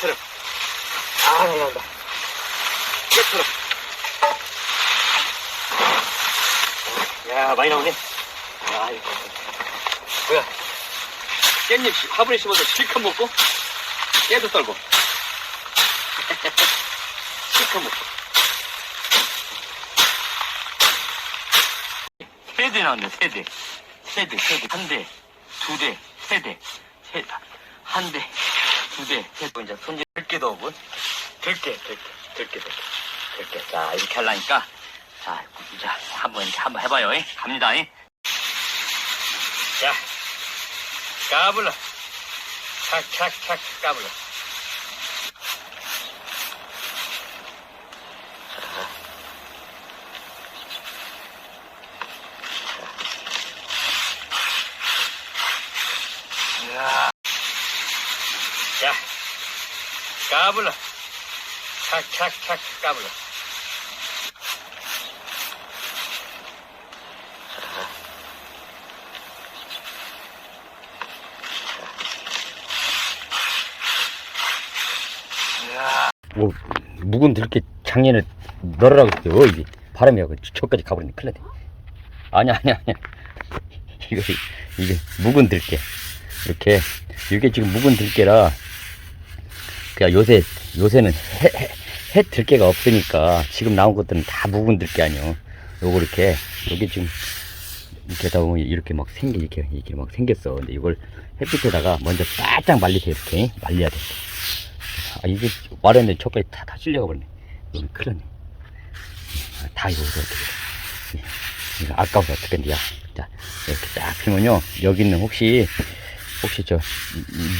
깨트려. 아, 나온다. 깨트려. 야, 많이 나오네. 아, 이거. 뭐야. 깻잎 씨, 화분에 심어서 실컷 먹고, 깨도 떨고. 실컷 먹고. 세 대 나왔네, 세 대. 세 대, 세 대. 한 대, 두 대, 세 대. 세, 한 대, 두 대, 세 대. 이제 손질 들깨도 오고. 들깨, 들깨, 들깨, 들깨. 들깨. 자, 이렇게 하려니까. 자, 이제 한번, 한번 해봐요. 잉? 갑니다. 잉? 자, 까불러. 착 착 착 까불러. 야. 자, 까불러. 착착착 까불러. 뭐 묵은 들게 작년에 널으라고 했어 이게. 바람이 하고 저까지 가버리네. 큰일 났네. 아니야 아니야 아니야. 이거 이게 묵은 들게 이렇게. 이게 지금 묵은 들깨라 그냥 요새 요새는 해, 해, 해 들깨가 없으니까 지금 나온 것들은 다 묵은 들깨 아니요 요거 이렇게 여기 지금 이렇게 하다 보면 이렇게 막 생겨 이렇게 이렇게 막 생겼어 근데 이걸 햇빛에다가 먼저 바짝 말리세요 이렇게 말려야 돼 아, 이게 말했는데 저까지 다, 다 실려가 버렸네. 너무 큰일 났네. 아, 다 이거 어떻게. 돼. 이거 아까워서 어떡한디야. 자, 이렇게 딱 피면요. 여기는 혹시, 혹시 저,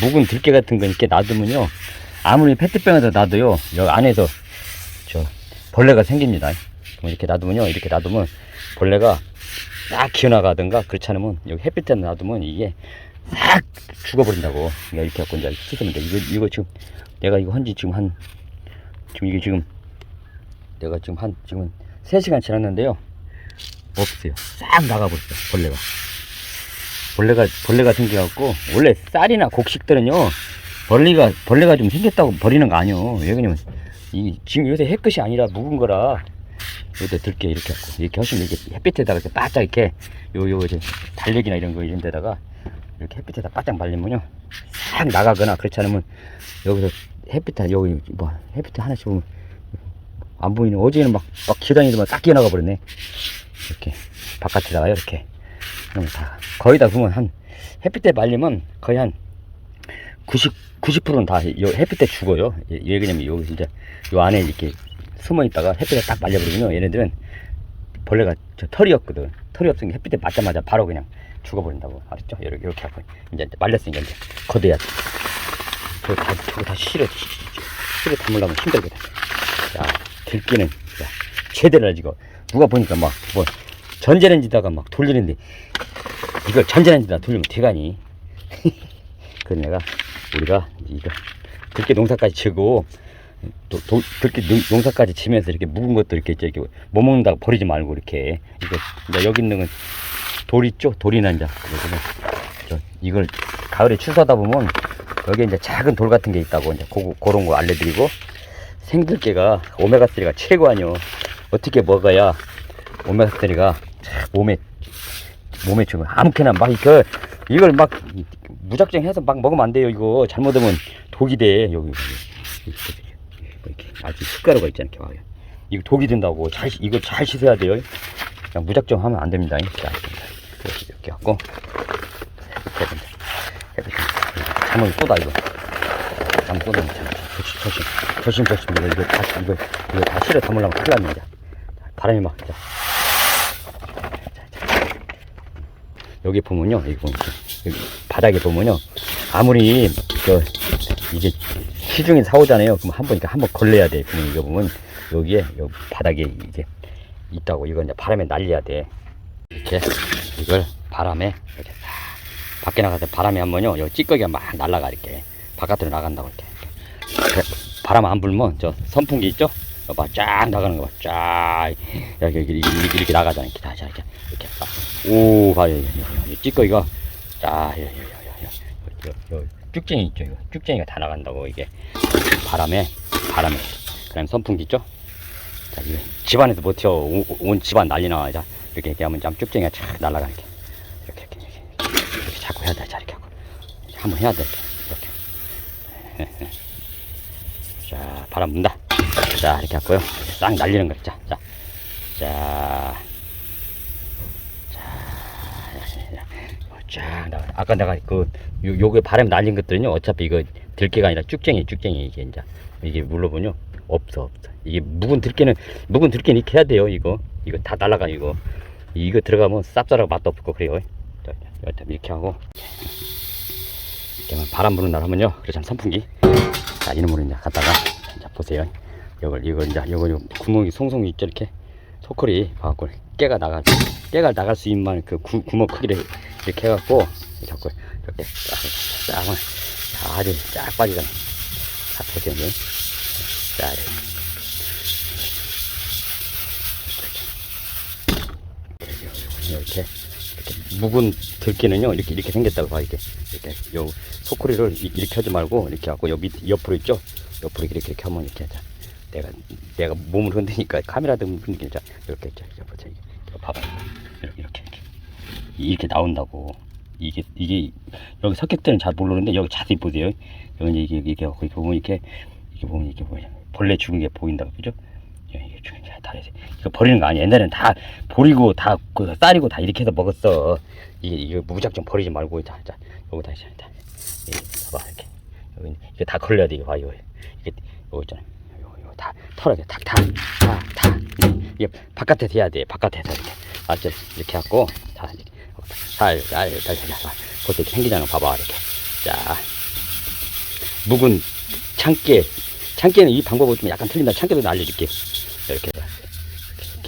묵은 들깨 같은 거 이렇게 놔두면요. 아무리 페트병에다 놔도요. 여기 안에서 저, 벌레가 생깁니다. 그럼 이렇게 놔두면요. 이렇게 놔두면 벌레가 싹 기어나가든가 그렇지 않으면 여기 햇빛에 놔두면 이게 싹 죽어버린다고. 그러니까 이렇게 갖고 이제 씻으면 돼. 이거, 이거 지금 내가 이거 한지 지금 한 지금 이게 지금 내가 지금 한 지금 3시간 지났는데요 없어요 싹 나가버렸어 벌레가 벌레가 벌레가 생겨갖고 원래 쌀이나 곡식들은요 벌레가 벌레가 좀 생겼다고 버리는 거 아니요 왜 그러냐면 이 지금 요새 햇끝이 아니라 묵은 거라 여기다 들게 이렇게 하고 이렇게 하시면 이렇게 햇빛에다가 이렇게 바짝 이렇게 요요 이제 달력이나 이런 거 이런 데다가 이렇게 햇빛에다 바짝 말리면요. 싹 나가거나 그렇지 않으면 여기서 햇빛 여기 뭐 햇빛 하나씩 보면 안 보이는 어제는 막, 막 기다니더만 딱 기어나가 버렸네. 이렇게 바깥에다가 이렇게. 그럼 다 거의 다 보면 한 햇빛에 말리면 거의 한 90, 90%는 다 요 햇빛에 죽어요 예, 왜 그러냐면 여기 진짜 요 안에 이렇게 숨어 있다가 햇빛에 딱 말려버리면 얘네들은 벌레가 저 털이 없거든 털이 없으니까 햇빛에 맞자마자 바로 그냥 죽어버린다고 알았죠 이렇게, 이렇게 하고 이제 말렸으니까 이제 걷어야 돼 저거 다, 저거 다 실어, 실어 담으려면 힘들거든. 야, 들기는, 야, 하지, 이거. 누가 보니까 막, 뭐, 전자레인지다가 막 돌리는데, 이걸 전자레인지다 돌리면 되가니. 그래서 내가, 우리가, 이거, 들깨 농사까지 치고, 또, 도, 들깨 농- 농사까지 치면서 이렇게 묵은 것도 이렇게, 이렇게, 못 먹는다고 버리지 말고, 이렇게. 이거, 이제 여기 있는 건 돌 있죠? 돌이나 이제, 그래서 저, 이걸 가을에 추수하다 보면, 여기 이제 작은 돌 같은 게 있다고 이제 고, 그런 거 알려드리고 생들깨가 오메가3가 최고 아니요 어떻게 먹어야 오메가3가 몸에 몸에 좋은 아무렇게나 막 이거 이걸 막 무작정 해서 막 먹으면 안 돼요 이거. 잘못하면 독이 돼. 여기 이렇게, 아주 숟가루가 있잖아 이렇게 와요. 이거 독이 된다고 잘 씻- 이거 잘 씻어야 돼요. 그냥 무작정 하면 안 됩니다. 자 이렇게 갖고. 잘못 쏟아 이거. 쏟으면 참. 조심 조심. 조심 조심. 이거 이거 다 이거 이거 다 실어 담으려면 큰일 납니다. 자, 바람이 막 자. 자, 자. 여기 보면요 여기 보면 여기 바닥에 보면요. 아무리 저 이게 시중에 사오잖아요. 그럼 한번 이렇게 한번 걸려야 돼. 그러면 이거 보면 여기에 여기 바닥에 이제 있다고 이거 이제 바람에 날려야 돼. 이렇게 이걸 바람에 이렇게 싹 밖에 나가서 바람이 한 번요, 여기 찌꺼기가 막 날아가 이렇게 바깥으로 나간다고. 이렇게 바람 안 불면 저 선풍기 있죠? 봐, 쫙 나가는 거 봐, 쫙. 이렇게, 이렇게, 이렇게, 이렇게 나가잖아, 이렇게 다시 이렇게 이렇게 봐. 오, 봐요, 이 찌꺼기가 쫙, 여, 여, 여, 여, 여, 여, 여, 쭉쟁이 있죠 이거. 쭉쟁이가 다 나간다고 이게. 바람에 바람에. 그 다음 선풍기 있죠? 자 이거 집안에서 못 튀어 온, 온 집안 난리 나. 자, 이렇게 이렇게 하면 참 쭉쟁이가 쫙 날아가 이렇게. 이렇게 이렇게 이렇게, 이렇게 자꾸 해야 돼 자 이렇게 하고. 한번 해야 돼 이렇게 이렇게. 자 바람 분다 자 이렇게 하고요. 싹 날리는 거죠 자, 자, 자, 자, 쫙 나와. 아까 내가 그 요, 요게 바람 날린 것들은요 어차피 이거 들깨가 아니라 쭉쟁이 쭉쟁이. 이게 이제 이게 물러보뇨 없어 없어. 이게 묵은 들깨는 묵은 들깨는 이렇게 해야 돼요 이거. 이거 다 날라가 이거. 이거 들어가면 쌉쌀하고 맛도 없고 그래요. 자, 자, 이렇게 하고. 이렇게 하면 바람 부는 날 하면요. 그래서 선풍기. 자 이놈으로 이제 갖다가 자 보세요 이걸 이걸 이제 요 구멍이 송송 있죠 이렇게 소콜이 봐갖고 깨가 나가 깨가 나갈 수 있는 만큼 그 구, 구멍 크기를 이렇게 해갖고 갖고 이렇게 쫙, 쫙 하면 아주 쫙 빠지잖아. 자 보세요 이제 자 이렇게. 이렇게 묵은 들기는요 이렇게 이렇게 생겼다고 봐 이렇게. 이렇게 요 소쿠리를 이- 이렇게 하지 말고 이렇게 하고 요밑 옆으로 있죠? 옆으로 이렇게 이렇게 하면 이렇게 하자 내가 내가 몸을 흔드니까 카메라 등 흔들자 이렇게 이렇게 보자 이거 봐봐 이렇게 이렇게 이렇게 나온다고 이게 이게 여기 석격대는 잘 모르는데 여기 자세히 보세요 여기 이게 이게 이렇게 보면 이렇게 이렇게 보면 이렇게 뭐야 벌레 죽은 게 보인다고 그죠? 예, 이게 죽은 게 다르지. 이거 버리는 거 아니야. 옛날에는 다 버리고 다 그 쌀이고 다 이렇게 해서 먹었어. 이게 이거 무작정 버리지 말고 자, 자, 요거 다시 다. 이 봐봐 이렇게. 여기 이게 다 걸려야 돼 이거 봐 이거. 이게 요거 있잖아. 다 털어야 돼. 탁, 탁, 탁, 탁. 이게 바깥에서 해야 돼. 바깥에서 이렇게. 맞죠? 이렇게 하고 자, 이렇게 살, 살, 살, 살, 살. 그것도 이렇게 생기잖아. 봐봐 이렇게. 자, 묵은 참깨. 참깨는 이 방법은 좀 약간 틀린다. 참깨도 알려줄게. 이렇게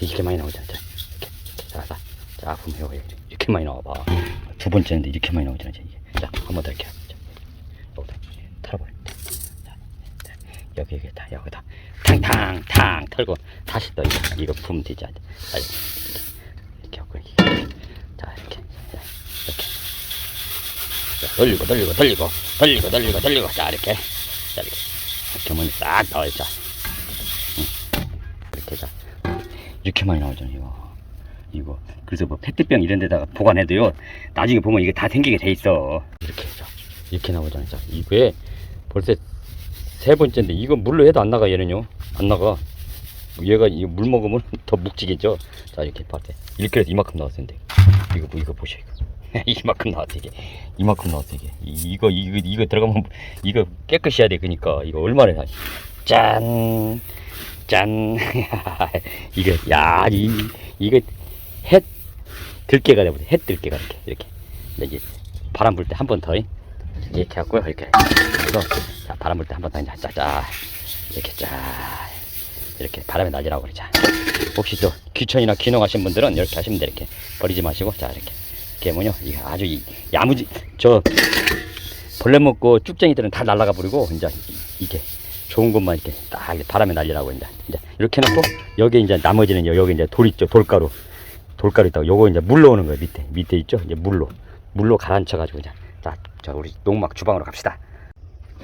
이렇게, 많이 나오잖아. 자, 이렇게 이렇게 자, 보면 이거 이렇게, 많이 나와 봐. 두 번째인데 이렇게 많이 나오잖아. 이게. 자, 한 번 더 이렇게. 자, 여기다 털어버려. 여기 여기 다 여기다 탕탕 탕 털고 다시 또 이거, 부으면 되지. 자, 이렇게, 하고. 자, 이렇게. 자, 이렇게. 자, 돌리고 돌리고 돌리고. 돌리고 돌리고 돌리고. 자 이렇게. 자 이렇게. 이렇게 싹 나와 자 이렇게 자 이렇게 많이 나오잖아 이거. 이거. 그래서 뭐 페트병 이런 데다가 보관해도요. 나중에 보면 이게 다 생기게 돼 있어. 이렇게 자 이렇게 나오잖아 자 이거에 벌써 세 번째인데 이거 물로 해도 안 나가 얘는요 안 나가 얘가 이 물 먹으면 더 묵지겠죠 자 이렇게 봤대 이렇게 해서 이만큼 나왔는데 이거 뭐 이거 보셔 이거 이만큼 나왔어 이게 이만큼 나왔어 이게 이- 이거 이거 이거 들어가면 이거 깨끗이 해야 돼 그니까 이거 얼마나 나- 짠 짠. 이거, 야, 이, 이거, 햇, 들깨가 되거든. 햇 들깨가 이렇게, 이렇게. 이제, 바람 불 때 한 번 더, 이렇게 하고요. 이렇게. 자, 바람 불 때 한 번 더, 이제, 짜, 짜. 이렇게, 짜. 이렇게 바람에 날리라고 그러자. 혹시 또 귀천이나 귀농하신 분들은 이렇게 하시면 돼. 이렇게. 버리지 마시고, 자, 이렇게. 이게 뭐냐. 이게 아주 이, 야무지, 저, 벌레 먹고 쭉쟁이들은 다 날아가 버리고, 이제, 이- 이게. 좋은 것만 이렇게 딱 바람에 날리라고 이제 이제 이렇게 해놓고 여기 이제 나머지는 요- 여기 이제 돌 있죠 돌가루 돌가루 있다고 요거 이제 물로 오는 거예요 밑에 밑에 있죠 이제 물로 물로 가라앉혀 가지고 이제 자자 우리 농막 주방으로 갑시다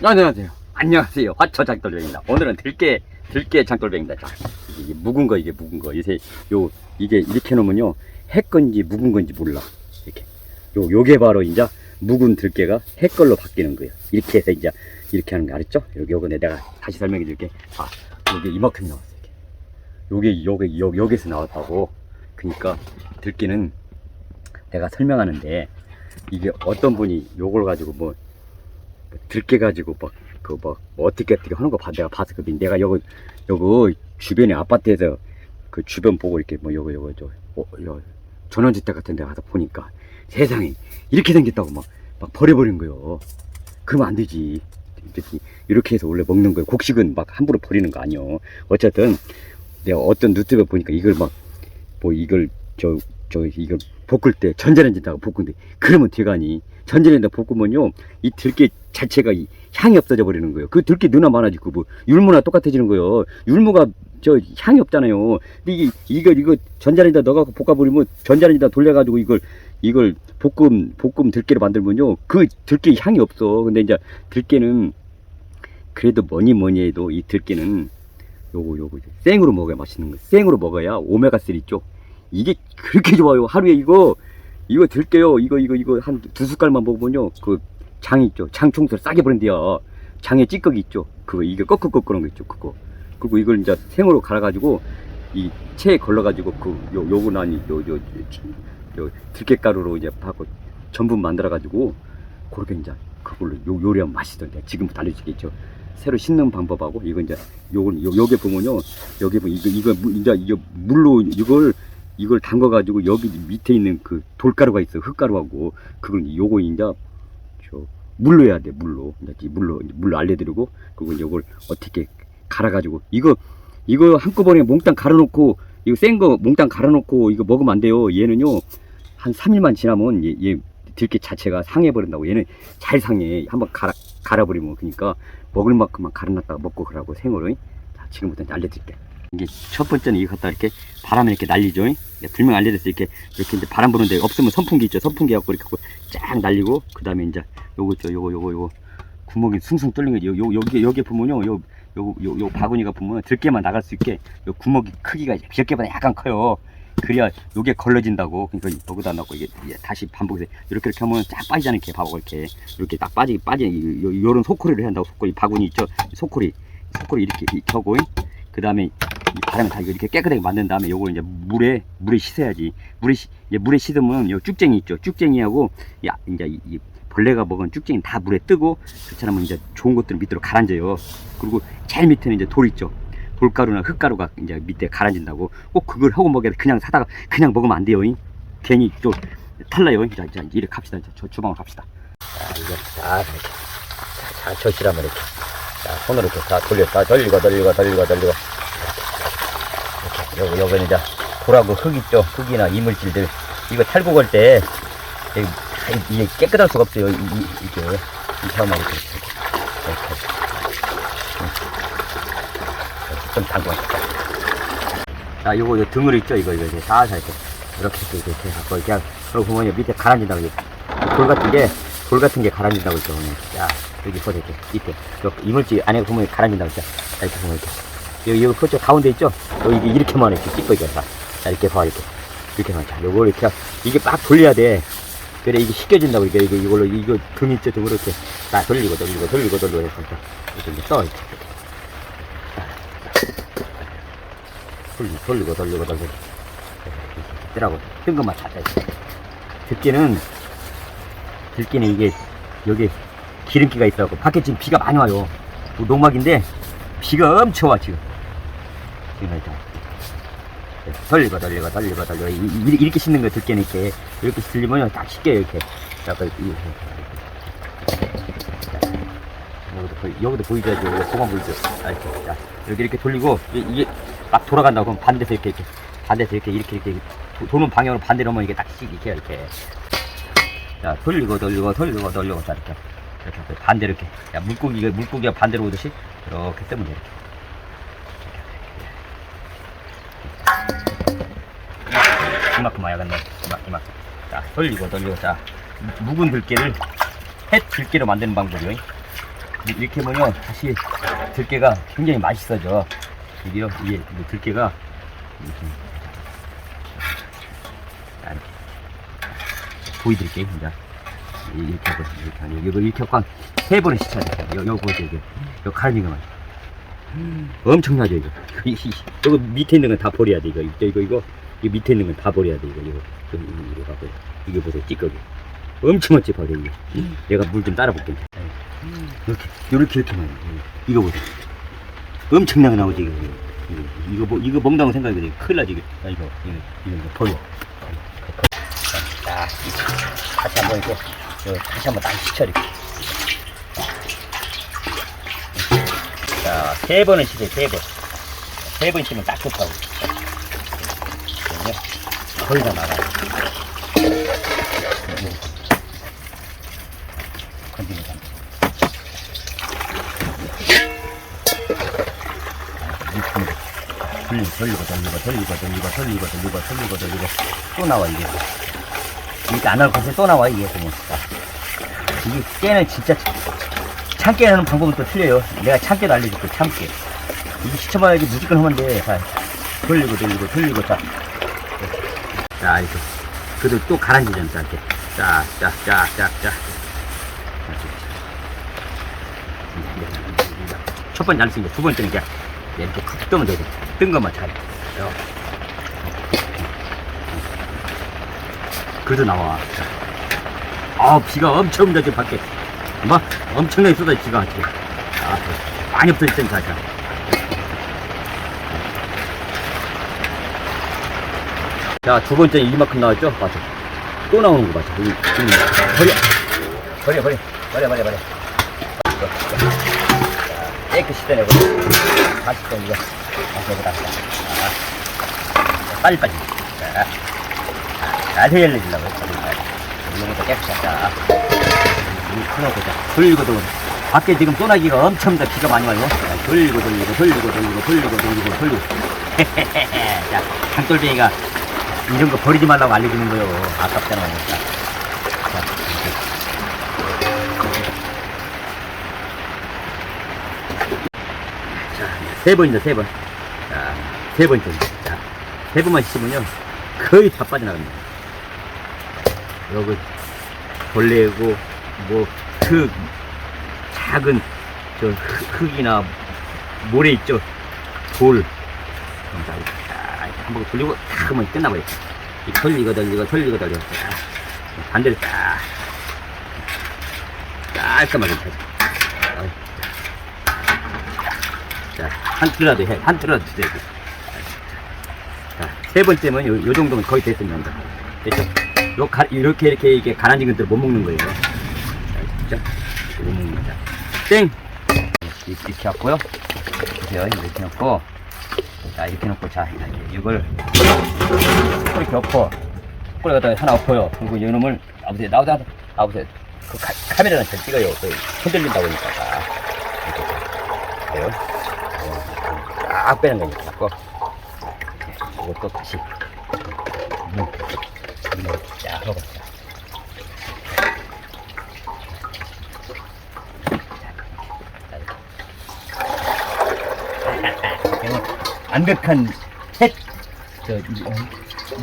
안녕하세요 안녕하세요 화초 장돌뱅입니다 오늘은 들깨 들깨 장돌뱅입니다 자 이게 묵은 거 이게 묵은 거 이제 요 이게 이렇게 놓으면요 핵 건지 묵은 건지 몰라 이렇게 요 요게 바로 이제 묵은 들깨가 핵 걸로 바뀌는 거예요 이렇게 해서 이제 이렇게 하는 거 알았죠? 여기 요거 내가 다시 설명해 줄게. 아, 요게 이만큼 나왔어. 요게 요게 요 여기서 나왔다고. 그러니까 들기는 내가 설명하는데 이게 어떤 분이 요걸 가지고 뭐, 뭐 들깨 가지고 막 그뭐 어떻게 어떻게 하는 거 봐. 내가 봤었거든. 내가 요거 요거 주변에 아파트에서 그 주변 보고 이렇게 뭐 요거 요거 저 어, 요 전원주택 같은 데 가서 보니까 세상에 이렇게 생겼다고 막, 막 버려버린 거요. 그러면 안 되지. 이렇게, 이렇게 해서 원래 먹는 거예요. 곡식은 막 함부로 버리는 거 아니요. 어쨌든 내가 어떤 유튜브에 보니까 이걸 막 뭐 이걸 저 저 이걸 볶을 때 전자레인지다가 볶는데 그러면 되가니 전자레인지다 볶으면요 이 들깨 자체가 이 향이 없어져 버리는 거예요. 그 들깨 누나 많아지고 뭐 율무나 똑같아지는 거예요. 율무가 저 향이 없잖아요. 근데 이게 이거 이거 전자레인지다 넣어갖고 볶아버리면 전자레인지다 돌려가지고 이걸 이걸 볶음 볶음 들깨로 만들면요. 그 들깨 향이 없어. 근데 이제 들깨는 그래도 뭐니 뭐니 해도 이 들깨는 요거 요거 생으로 먹어야 맛있는 거. 생으로 먹어야 오메가 3 있죠. 이게 그렇게 좋아요. 하루에 이거 이거 들깨요. 이거 이거 이거 한 두 숟갈만 먹으면요. 그 장 있죠. 장 청소를 싸게 버린대요. 장에 찌꺼기 있죠. 그거 이게 꺾어꺾어는 거 있죠. 그거. 그리고 이걸 이제 생으로 갈아가지고 이 체에 걸러가지고 그 요 요거 나니 요요 요 들깨가루로 이제 하고 전분 만들어가지고 그렇게 이제 그걸로 요 요리하면 맛있던데. 지금부터 알려주겠죠. 새로 씻는 방법하고 이거 이제 요건 요 요게 보면요. 여기 보면 이거 이거 물- 이제 이거 물로 이걸 이걸 담가 가지고 여기 밑에 있는 그 돌가루가 있어 흙가루하고. 그걸 요거 이제 저 물로 해야 돼 물로. 이제 이 물로 물로 알려드리고 그리고 이걸 어떻게 갈아 가지고. 이거 이거 한꺼번에 몽땅 갈아놓고 이거 센 거 몽땅 갈아놓고 이거 먹으면 안 돼요. 얘는요 한 3일만 지나면 얘, 얘 들깨 자체가 상해버린다고. 얘는 잘 상해. 한번 갈아 갈아버리면 그러니까 먹을 만큼만 갈아놨다가 먹고 그러고 생으로. 자 지금부터 이제 알려드릴게 이게 첫 번째는 이거 갖다 이렇게 바람을 이렇게 날리죠. 네, 불명 때 이렇게 이렇게 이제 바람 부는데 없으면 선풍기 있죠. 선풍기 갖고 이렇게 쫙 날리고 그 다음에 이제 요거 있죠. 요거 요거 요거. 구멍이 숭숭 뚫린 거지 요, 요 여기 여기 보면요. 요 요, 요, 요 바구니가 보면 들깨만 나갈 수 있게 요 구멍이 크기가 들깨보다 약간 커요. 그래야 요게 걸러진다고. 그러니까 여기다 넣고 이게 다시 반복해서 이렇게 이렇게 하면 쫙 빠지잖아요. 이렇게 봐봐. 이렇게. 이렇게 딱 빠지 빠지 요런 소코리를 한다고 소코리 바구니 있죠? 소코리. 소코리 이렇게 이렇게 하고 그 다음에 이 바람에 다 이렇게 깨끗하게 만든 다음에 요걸 이제 물에 물에 씻어야지. 물에 씻 이제 물에 씻으면 요 쭉쟁이 있죠. 쭉쟁이하고 야 이제 이, 이 벌레가 먹은 쭉쟁이 다 물에 뜨고 그렇지 않으면 이제 좋은 것들은 밑으로 가라앉아요. 그리고 제일 밑에는 이제 돌 있죠. 돌가루나 흙가루가 이제 밑에 가라앉는다고 꼭 그걸 하고 먹어야 돼. 그냥 사다가 그냥 먹으면 안 돼요 잉. 괜히 또 탈라요 잉. 자, 자 이렇게 갑시다. 이제 저 주방으로 갑시다. 자 이거 자 이렇게. 자, 자 젖이라면 이렇게 자 손으로 이렇게 다 돌려 다 돌리고 돌리고 돌리고 돌리고. 이렇게 요거 요거는 이제 돌하고 흙 있죠. 흙이나 이물질들. 이거 탈고 갈때 이게 깨끗할 수가 없어요. 이, 이, 이게. 이렇게 하면 이렇게. 이렇게. 이렇게 좀 담궈 자. 요거 요 등을 있죠? 이거 이거 이제 살살 이렇게 이렇게 이렇게 이렇게 이렇게 그리고 보면 밑에 가라앉는다고 이게 돌 같은 게 돌 같은 게 가라앉는다고 있죠 보면 자 여기 보세요 이렇게. 요 이물질 안에 보면 가라앉는다고 자 이렇게 보면 이렇게. 여기 여기 그쪽 가운데 있죠? 여기 이렇게만 이렇게 찍고 이게 자, 자 이렇게 봐 이렇게. 이렇게만. 자 요거 이렇게 이게 막 돌려야 돼. 그래 이게 씻겨진다고 이게 이게 이걸로 이거 등 있죠 등으로 이렇게. 딱 돌리고 돌리고 돌리고 돌리고 이렇게. 이렇게 이제 떠 이렇게. 돌리고 돌리고 돌리고 돌리고. 뜨라고. 뜬 것만 찾아 들깨는 들깨는 이게 여기 기름기가 있어갖고 밖에 지금 비가 많이 와요 뭐 농막인데 비가 엄청 와 지금 지금 일단 돌리고 돌리고 돌리고 돌리고 이- 이- 이렇게 씻는 거 들깨는 이렇게 이렇게 씻으면 딱 쉽게 이렇게 여기도, 여기도 보이죠? 여기 소감 보이죠? 아, 이렇게. 자, 이렇게, 이렇게 돌리고, 이- 이게 막 돌아간다고 그럼 반대서 이렇게, 이렇게, 반대서 이렇게, 이렇게, 이렇게, 도, 도는 방향으로 반대로 하면 이게 딱 씩, 이렇게, 이렇게. 자, 돌리고, 돌리고, 돌리고, 돌리고, 자, 이렇게. 이렇게, 이렇게 반대로 이렇게. 야, 물고기가, 물고기가 반대로 오듯이, 이렇게 뜨면 돼, 이렇게. 이만큼 와야겠네. 이만, 이만큼. 자, 돌리고, 돌리고, 자. 무- 묵은 들깨를 햇 들깨로 만드는 방법이요. 이- 이렇게 보면 다시 들깨가 굉장히 맛있어져. 이게요, 이게 이 들깨가 이렇게. 자, 이렇게. 보여드릴게요, 이제. 이- 이렇게 하고, 이렇게 하고, 이거 이렇게 하고 한세 번을 씻어야 돼. 요, 요 보세요, 이게. 요 가라진 것만. 엄청나죠, 이거. 이거 밑에 있는 건 다 버려야 돼, 이거. 이거, 이거, 이거. 이 밑에 있는 건 다 버려야 돼, 이거. 이거. 이거, 이거, 이거, 봐봐요. 이게 보세요, 찌꺼기. 엄청 멋지 버려, 이거. 얘가 물 좀 따라 볼게. 이렇게, 이렇게, 이렇게만. 해. 이거 보세요. 엄청나게 나오지, 이거. 이거, 이거, 뭐, 이거 먹는다고 생각이 돼. 큰일 나지, 이거. 아, 이거, 이거, 이거, 이거 버려. 자, 다시 한번 이렇게, 다시 한번딱 씻혀, 이렇게. 자, 세 번은 씻어요, 세 번. 세번 씻으면 딱 좋다고. 거의 다 나가요. 돼. 돌리고 돌리고 돌리고 돌리고 돌리고 돌리고 돌리고 돌리고 돌리고 또 나와 이게 이렇게 안 나올 것이 또 나와 이게 보면 자, 이게 깨는 진짜 참깨 하는 방법은 또 틀려요 내가 참깨도 알려줄게 참깨 이게 시켜봐야지 무조건 하면 돼 자, 돌리고 돌리고 돌리고 자, 자 이렇게 그래도 또 가라앉으잖아 자, 이렇게 쫙쫙쫙쫙쫙 첫 번째 안 쓰니까 두 번째는 이제 이렇게 쿡 뜨면 되고 뜬 것만 잘 이렇게. 그래도 나와. 아 비가 엄청 자지 밖에. 막 엄청나게 쏟아 비가 아, 많이 없어질 땐 자 자. 자 두 번째 이만큼 나왔죠? 맞아. 또 나오는 거 맞아. 여기 지금 버려. 버려 버려. 버려 버려 버려. 자, 깨끗이 떼내고 다시 또 이거. 다시 여기다 자, 빨리 빨리. 자, 자세히 열려주려고 이런 것도 깨끗하다 이 큰어보자 돌리고 돌리고 밖에 지금 소나기가 엄청 더 비가 많이 와요 자, 돌리고 돌리고 돌리고 돌리고 돌리고 돌리고 돌리고 자 장돌뱅이가 이런 거 버리지 말라고 알려주는 거요 아깝잖아 그러니까. 자. 자, 세 번이다, 세 번. 자, 세 번째. 자, 세 번만 씹으면 거의 다 빠져나갑니다. 여기 벌레고, 뭐, 흙, 작은, 저, 흙, 흙이나 모래 있죠? 돌. 딱 한번 돌리고 탁 하면 끝나버려. 이 돌리고 돌리고 돌리고 돌리고 딱. 반대로 딱. 깔끔하게. 자, 한 틀라도 해. 한 틀라도 되고. 자, 세 번째면 요, 요 정도면 거의 됐습니다. 됐죠? 요 가, 이렇게 이렇게 이게 가라앉은 것들 못 먹는 거예요. 자, 못 먹는 거죠. 땡! 이렇게, 갖고요. 보세요. 이렇게 놓고. 자, 이렇게 놓고, 자, 이걸 이렇게 엎어. 꼬리 갖다 하나 엎어요. 그리고 이놈을 아버지 나오자 아버지 그 카, 카메라는 잘 찍어요. 그 흔들린다고 하니까. 자, 이렇게 자. 그래요. 쫙 빼는 거니까 이렇게 이것도 다시 음, 음, 쫙 하고 자. 자, 이렇게. 완벽한 햇, 저, 이, 어,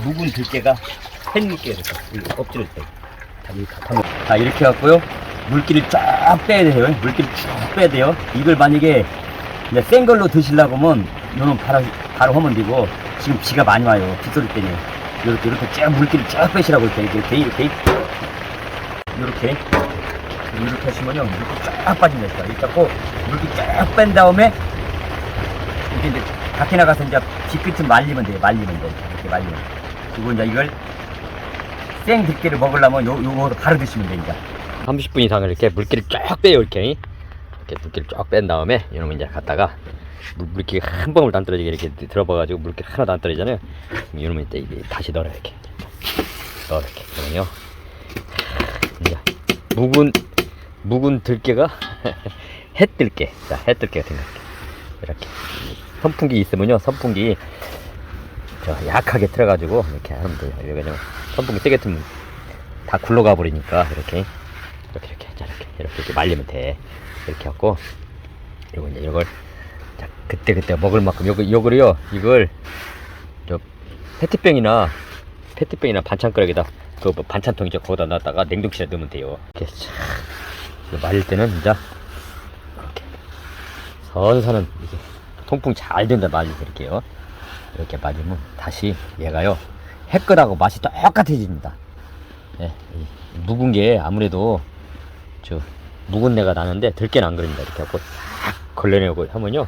묵은 들깨가 햇 물깨 이렇게 때. 자, 이렇게 하면. 자, 이렇게 해갖고요. 물기를 쫙 빼야 돼요. 물기를 쭉 빼야 돼요. 이걸 만약에 이제 센 걸로 드시려고 하면 이거는 바로, 바로 하면 되고 지금 비가 많이 와요. 비쏠 때는. 이렇게, 이렇게 쫙 물기를 쫙 빼시라고 이렇게, 이렇게, 이렇게, 이렇게. 이렇게 하시면요. 물기 쫙 빠집니다. 이렇게 하고 물기 쫙 뺀 다음에 이렇게 이제 밖에 나가서 이제 뒤끝을 말리면 돼요. 말리면 돼. 이렇게 말리면. 그리고 이제 이걸 생 들깨를 먹으려면 요, 요거로 바로 드시면 돼, 이제. 30분 이상을 이렇게 물기를 쫙 빼요, 이렇게. 이렇게 물기를 쫙 뺀 다음에 이놈을 이제 갖다가 물, 물기가 한 방울 도 안 떨어지게 이렇게 들어봐가지고 물기 하나도 안 떨어지잖아요. 이놈을 이제 이게 다시 넣어요, 이렇게. 넣어, 이렇게. 그러면요. 이제 묵은, 묵은 들깨가 햇들깨. 자, 햇들깨 같은 거. 이렇게. 선풍기 있으면요, 선풍기 저 약하게 틀어가지고 이렇게 하면 돼요. 그냥 선풍기 세게 틀면 다 굴러가 버리니까 이렇게 이렇게 이렇게 자 이렇게 이렇게, 말리면 돼. 이렇게 하고 이거 이제 이걸 자 그때 그때 먹을 만큼 요거 요거를요 이걸 저 페트병이나 페트병이나 반찬거리에다 그 뭐 반찬통 이제 거기다 놨다가 냉동실에 넣으면 돼요. 이렇게 참 말릴 때는 진짜 이렇게 선선한 이게 통풍 잘 된다 말리고 이렇게요. 이렇게 말리면 다시 얘가요 햇거하고 맛이 똑같아집니다. 예, 이 묵은 게 아무래도 저 묵은 내가 나는데 들깨는 안 그럽니다. 이렇게 하고 싹 걸러내고 하면요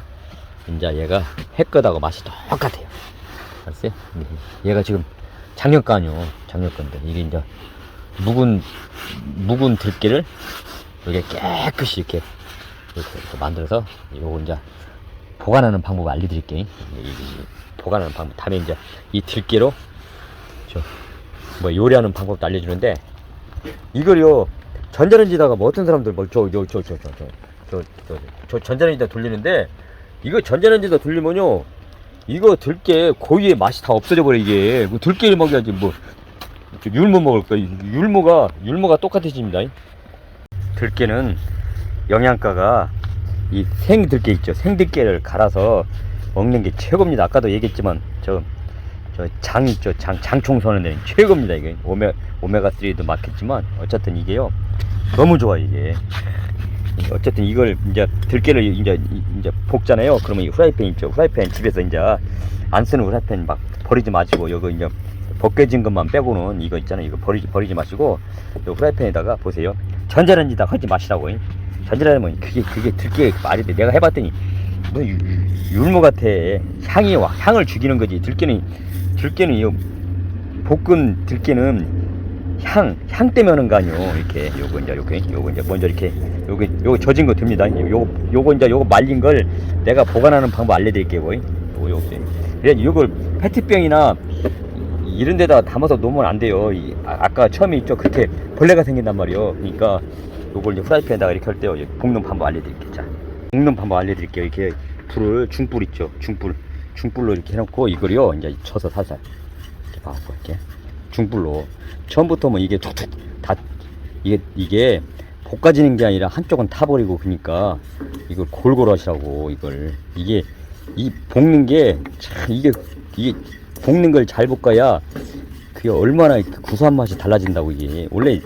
이제 얘가 해거하고 맛이 똑같아요. 알았어요? 얘가 지금 작년 거아니요 작년 건데. 이게 이제 묵은, 묵은 들기를 이렇게 깨끗이 이렇게, 이렇게, 이렇게 만들어서 요거 이제 보관하는 방법 알려드릴게요. 보관하는 방법. 다음에 이제 이 들깨로 저뭐 요리하는 방법도 알려주는데 이걸요 전자레인지다가 뭐 어떤 사람들 뭐저저저저저저저 전자레인지다 돌리는데 이거 전자레인지다 돌리면요 이거 들깨 고유의 맛이 다 없어져 버려 이게 뭐 들깨를 먹여야지 뭐저 율무 먹을 거예요. 율무가 율무가 똑같아집니다. 들깨는 영양가가 이 생들깨 있죠. 생들깨를 갈아서 먹는 게 최고입니다. 아까도 얘기했지만 저 저장 있죠. 장 장총선을 내는 최고입니다. 이게 오메 오메가 3도 맞겠지만 어쨌든 이게요 너무 좋아 이게. 어쨌든 이걸 이제 들깨를 이제 이- 이제 볶잖아요. 그러면 이 후라이팬 있죠. 후라이팬 집에서 이제 안 쓰는 후라이팬 막 버리지 마시고 요거 이제 벗겨진 것만 빼고는 이거 있잖아요. 이거 버리지 버리지 마시고 요 후라이팬에다가 보세요. 전자레인지다 하지 마시라고. 전자레인지면 그게 그게 들깨 말이 돼. 내가 해봤더니 뭐 유- 유- 율무 같아. 향이 와 향을 죽이는 거지. 들깨는 들깨는 이 볶은 들깨는 향, 향 때문에 하는 거 아니요. 이렇게, 요거 이제, 요렇게, 요거 이제 먼저 이렇게, 요거, 요거 젖은 거 됩니다. 요거, 요거 이제, 요거 말린 걸 내가 보관하는 방법 알려드릴게요, 거의. 요거, 요거. 그래, 요걸 페트병이나 이런 데다 담아서 놓으면 안 돼요. 이, 아, 까 처음에 있죠. 그렇게 벌레가 생긴단 말이에요. 그러니까 요걸 이제 프라이팬에다가 이렇게 할 때요. 이 볶는 방법 알려드릴게요. 자, 볶는 방법 알려드릴게요. 이렇게 불을, 중불 있죠. 중불. 중불로 이렇게 해놓고 이걸요. 이제 쳐서 살살. 이렇게 봐갖고 이렇게. 중불로. 처음부터 뭐 이게 툭툭 다 이게 이게 볶아지는 게 아니라 한쪽은 타버리고 그러니까 이걸 골고루 하시라고 이걸. 이게 이 볶는 게 참 이게 이게 볶는 걸 잘 볶아야 그게 얼마나 그 구수한 맛이 달라진다고 이게. 원래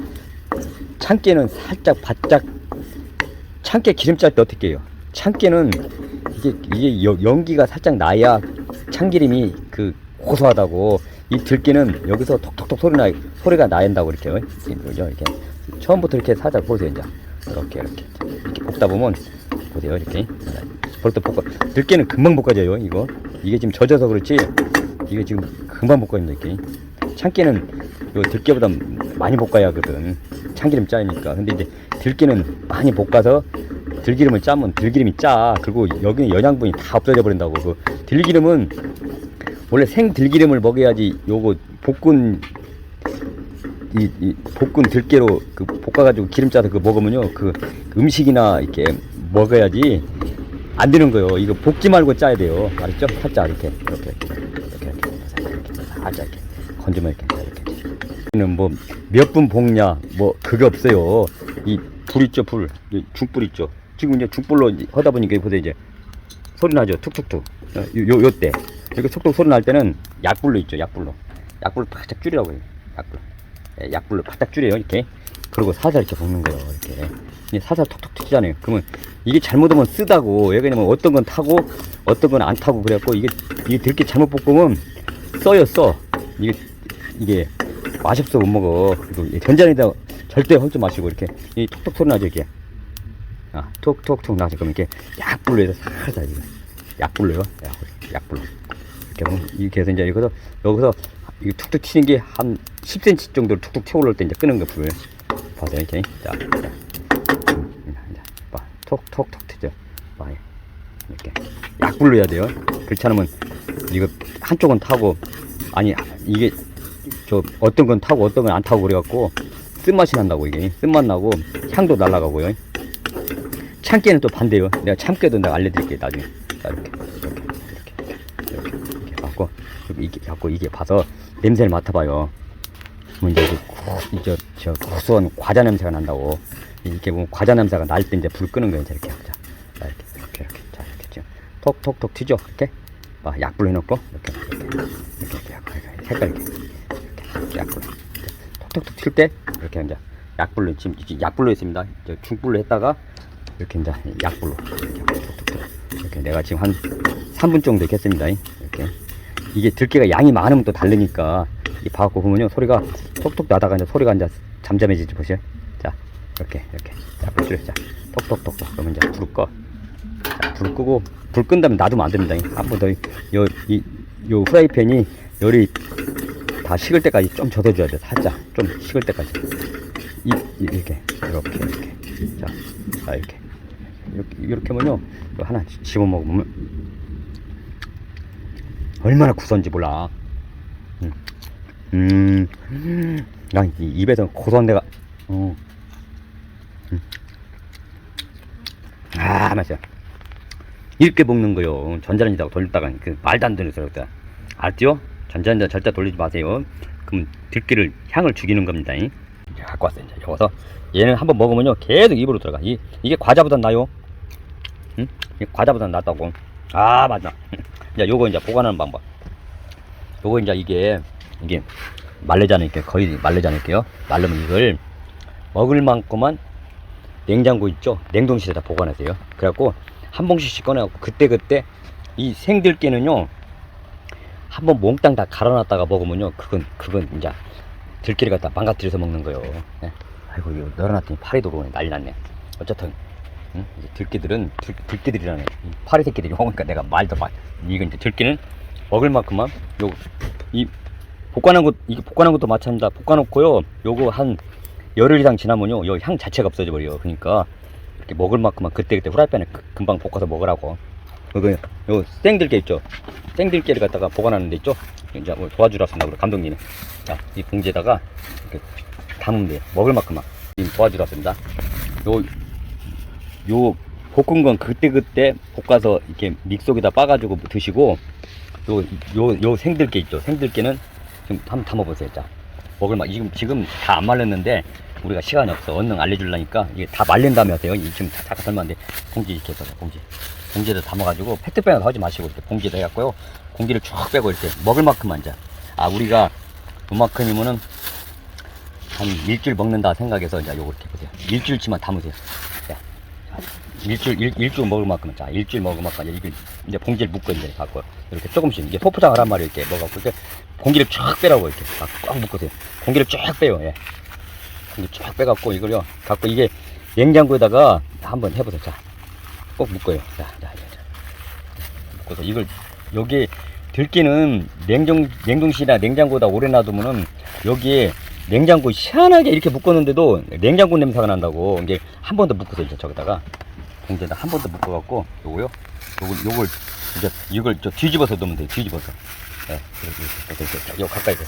참깨는 살짝 바짝 참깨 기름 짤 때 어떻게 해요? 참깨는 이게 이게 여- 연기가 살짝 나야 참기름이 그 고소하다고 이 들깨는 여기서 톡톡톡 소리 나 소리가 나야 된다고 이렇게 어? 이렇게. 처음부터 이렇게 살짝 보세요 이제. 이렇게 이렇게. 이렇게 볶다 보면 보세요 이렇게. 벌써 볶아. 들깨는 금방 볶아져요 이거. 이게 지금 젖어서 그렇지 이게 지금 금방 볶아진다 이렇게. 참깨는 요 들깨보다 많이 볶아야 하거든. 참기름 짜니까. 근데 이제 들깨는 많이 볶아서 들기름을 짜면 들기름이 짜. 그리고 여기 영양분이 다 없어져 버린다고. 그 들기름은 원래 생 들기름을 먹여야지 요거 볶은 이, 이 볶은 들깨로 그 볶아가지고 기름 짜서 그 먹으면요. 그 음식이나 이렇게 먹어야지 안 되는 거예요. 이거 볶지 말고 짜야 돼요. 알았죠? 살짝 이렇게 이렇게 이렇게 이렇게 이렇게 살짝 이렇게 살짝 이렇게 이렇게 이렇게 는뭐 몇 분 볶냐? 뭐 그게 없어요. 이 불 있죠 불? 이 중불 있죠? 지금 이제 중불로 하다 보니까 보세요 이제 소리 나죠? 툭툭툭. 어, 요, 요, 요 때 이렇게 툭툭 소리 날 때는 약불로 있죠 약불로. 약불로 바짝 줄이라고 해요 약불. 예, 약불로 바짝 줄여요 이렇게. 그리고 살살 이렇게 볶는 거예요 이렇게. 이게 살살 톡톡 튀잖아요. 그러면 이게 잘못하면 쓰다고 왜 그러냐면 어떤 건 타고 어떤 건 안 타고 그래갖고 이게 이게 들깨 잘못 볶으면 써요 써. 이게 이게 맛이 없어 못 먹어. 그리고 이 전자레인지다 절대 헐지 마시고 이렇게 이 톡톡 소리 나죠 이렇게. 아 톡톡톡 나죠. 그럼 이렇게 약불로 해서 살살 이거 약불로요? 약불, 약불로 이렇게 해서 이제 여기서 여기서 이게 툭툭 튀는 게 한 10cm 정도로 툭툭 튀어 올릴 때 이제 끄는 거 불. 봐세요 이렇게. 자, 자. 톡톡톡 튀죠. 봐 이렇게. 약불로 해야 돼요. 그렇지 않으면 이거 한쪽은 타고 아니 이게 저 어떤 건 타고 어떤 건 안 타고 그래갖고 쓴맛이 난다고 이게. 쓴맛 나고 향도 날라가고요. 참깨는 또 반대요. 내가 참깨도 내가 알려드릴게요 나중에. 자 이렇게 갖고 이게 갖고 이게 봐서 냄새를 맡아봐요. 이제 이제 저 고소한 과자 냄새가 난다고. 이렇게 보면 과자 냄새가 날 때 이제 불 끄는 거예요. 이렇게 자, 자 이렇게 이렇게 이렇게. 자 이렇게 지금 톡톡톡 튀죠? 이렇게? 봐 약불 해놓고? 이렇게 이렇게 이렇게. 이렇게 약불 이렇게 색깔 이렇게. 이렇게 약불. 톡톡톡 튈 때? 이렇게 이제 약불로 지금 약불로 했습니다. 이제 중불로 했다가 이렇게 이제 약불로. 이렇게 이렇게 내가 지금 한 3분 정도 이렇게 했습니다. 이렇게 이게 들깨가 양이 많으면 또 다르니까 이 봐갖고 보면요 소리가 톡톡 나다가 이제 소리가 이제 잠잠해지지 보세요. 자 이렇게 이렇게. 자불 줄여 자 톡톡톡 그러면 이제 불 꺼. 자, 불 끄고 불 끈 다음에 놔두면 안 됩니다. 한번 더요이요 후라이팬이 열이 다 식을 때까지 좀 젖어줘야 돼 살짝. 좀 식을 때까지. 이, 이- 이렇게 이렇게 이렇게. 자, 자 이렇게. 이렇게 이렇게 하면요 하나 집어 먹으면 얼마나 구수한지 몰라 음, 음, 이 입에서 고소한 데가 어. 음. 아 맛있어 이렇게 먹는 거요 전자레인지다가 돌렸다가 그 말도 안 되는 소리 다 알죠? 전자레인지 절대 돌리지 마세요 그러면 들깨를 향을 죽이는 겁니다. 잉? 이제 갖고 왔어요. 이제 여기서 얘는 한번 먹으면요 계속 입으로 들어가. 이 이게 과자보다 나요. 응? 이게 과자보다 낫다고. 아 맞다. 이제 요거 이제 보관하는 방법. 요거 이제 이게 이게 말르지 않을게요. 거의 말르지 않을게요. 말르면 이걸 먹을 만큼만 냉장고 있죠? 냉동실에다 보관하세요. 그래갖고 한 봉씩씩 꺼내갖고 그때그때 이 생들깨는요 한 번 몽땅 다 갈아놨다가 먹으면요 그건 그건 이제 들깨를 갖다 망가뜨려서 먹는 거예요. 네. 아이고 이거 널어놨더니 파리 도로네 난리 났네. 어쨌든 응? 들깨들은 들, 들깨들이라네 이 파리 새끼들이 오니까 내가 말도 말 이건 이제 들깨는 먹을 만큼만 요이 볶아놓은 것 이게 볶아놓은 것도 마찬가지다. 볶아놓고요 요거 한 열흘 이상 지나면요 요 향 자체가 없어져 버려요. 그러니까 이렇게 먹을 만큼만 그때그때 후라이팬에 그- 금방 볶아서 먹으라고. 요거 요 생들깨 있죠. 생들깨를 갖다가 보관하는 데 있죠. 이제 뭐 도와주라 그래 감독님이. 자, 이 봉지에다가 이렇게 담으면 돼요. 먹을 만큼만. 지금 도와주라 씁니다. 요, 요 볶은 건 그때그때 볶아서 이렇게 믹속에다 빠가지고 드시고 요, 요, 요 생들깨 있죠. 생들깨는 지금 한번 담아보세요. 자, 먹을 만 지금, 지금 다 안 말렸는데 우리가 시간이 없어. 얼른 알려주려니까 이게 다 말린 다음에 하세요. 이 지금 다 잠깐 설명한데 봉지 이렇게 해서 봉지. 봉지에다 담아가지고 페트병에 하지 마시고 이렇게 봉지에다 해갖고요. 공기를 쭉 빼고 이렇게 먹을 만큼만 이제. 아, 우리가 요만큼이면은 한 일주일 먹는다 생각해서 이제 요거 이렇게 보세요. 일주일치만 담으세요. 일주일, 일, 일주일 먹을 만큼은 자, 일주일 먹을 만큼 이제 이제 봉지를 묶어 이제 갖고 이렇게 조금씩 이게 포포장을 한 마리 이렇게 먹어갖고 이렇게 공기를 쫙 빼라고 이렇게 꽉, 꽉 묶으세요. 공기를 쫙 빼요. 예. 공기 쫙 빼갖고 이걸요. 갖고 이게 냉장고에다가 한번 해보세요. 자, 꼭 묶어요. 자, 자, 자, 자. 묶어서 이걸 여기 들기는 냉동 냉동실이나 냉장고에다 오래 놔두면은 여기에 냉장고 시원하게 이렇게 묶었는데도 냉장고 냄새가 난다고 이게 한번 더 묶으세요 이제 저기다가 봉지에다 한번 더 묶어갖고 요거요. 요걸 요걸 이제 이걸 저 뒤집어서 넣으면 돼요 뒤집어서. 예 이렇게 이렇게. 요. 가까이 서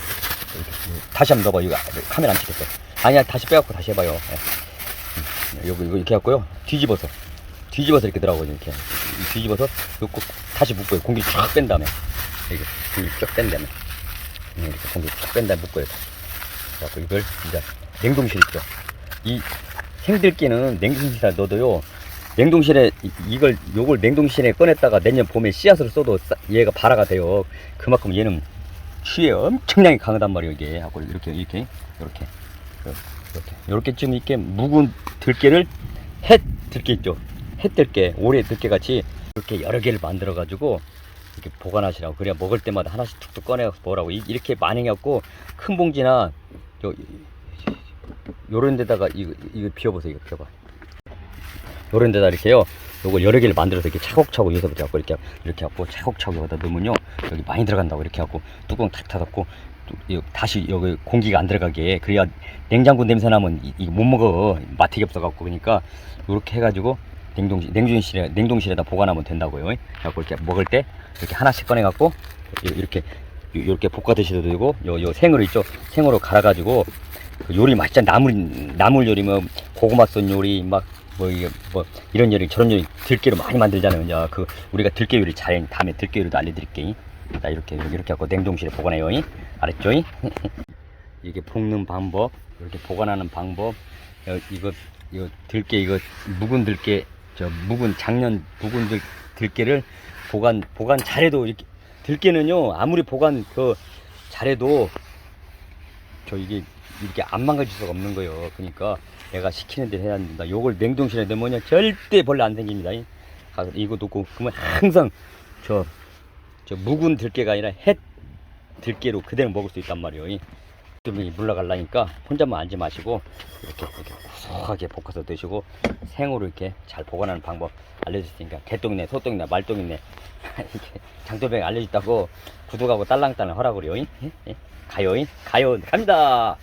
이렇게 다시 한번 넣어봐 이거 카메라 안 찍겠어 아니야 다시 빼갖고 다시 해봐요. 예. 음, 요거 이거 이렇게 갖고요. 뒤집어서 뒤집어서 이렇게 들어가고 이렇게 뒤집어서 요거 다시 묶어요. 공기 쫙 뺀 다음에. 이렇게 공기 쫙 뺀 다음에. 음, 이렇게 공기 쫙 뺀 다음에 묶어요. 그래갖고 이걸 이제 냉동실 있죠. 이 생들깨는 냉동실에 넣어도요. 냉동실에 이- 이걸 요걸 냉동실에 꺼냈다가 내년 봄에 씨앗으로 써도 싸- 얘가 발화가 돼요. 그만큼 얘는 추위에 엄청나게 강하단 말이에요. 이게 하고 이렇게 이렇게 이렇게 이렇게 이렇게쯤 이렇게 묵은 들깨를 햇 들깨 있죠. 햇 들깨 오래 들깨 같이 이렇게 여러 개를 만들어 가지고 이렇게 보관하시라고 그래야 먹을 때마다 하나씩 툭툭 꺼내서 먹으라고 이- 이렇게 많이 해갖고 큰 봉지나 요, 요런 데다가 이거, 이거 비워보세요 이거 비워봐 요런 데다 이렇게요. 요거 여러 개를 만들어서 이렇게 차곡차곡 여기서부터 갖고 이렇게 이렇게 갖고 차곡차곡 여기다 넣으면요 여기 많이 들어간다고 이렇게 갖고 뚜껑 탁 닫았고 다시 여기 공기가 안 들어가게 그래야 냉장고 냄새 나면 이- 이거 못 먹어. 맛이 없어 갖고 그러니까 요렇게 해가지고 냉동실 냉동실에 냉동실에다 보관하면 된다고요. 그래갖고 이렇게 먹을 때 이렇게 하나씩 꺼내 갖고 이렇게 이렇게 볶아 드셔도 되고 요, 요 생으로 있죠? 생으로 갈아가지고 그 요리 맛있잖아. 나물 나물 요리 뭐 고구마 쏜 요리 막 뭐 이게 뭐 이런 요리 저런 요리 들깨로 많이 만들잖아요. 이제 그 우리가 들깨 요리 잘 다음에 들깨 요리도 알려드릴게 자 이렇게 이렇게 갖고 냉동실에 보관해요. 알았죠? 이게 볶는 방법 이렇게 보관하는 방법. 어, 이거 이거 들깨 이거 묵은 들깨 저 묵은 작년 묵은 들, 들깨를 보관 보관 잘해도 이렇게 들깨는요 아무리 보관 그 잘해도 저 이게 이렇게 안 망가질 수가 없는 거예요. 그러니까 내가 시키는 대로 해야 된다. 요걸 냉동실에 넣으면 절대 벌레 안 생깁니다. 이거 놓고 그러면 항상 저, 저 묵은 들깨가 아니라 햇 들깨로 그대로 먹을 수 있단 말이에요. 이. 좀 물러가려니까 혼자만 앉지 마시고 이렇게 이렇게 구수하게 볶아서 드시고 생으로 이렇게 잘 보관하는 방법 알려줬으니까 개똥이네 소똥이네 말똥이네 이렇게 장도병 알려줬다고 구독하고 딸랑딸랑? 예? 가요, 이? 가요, 갑니다.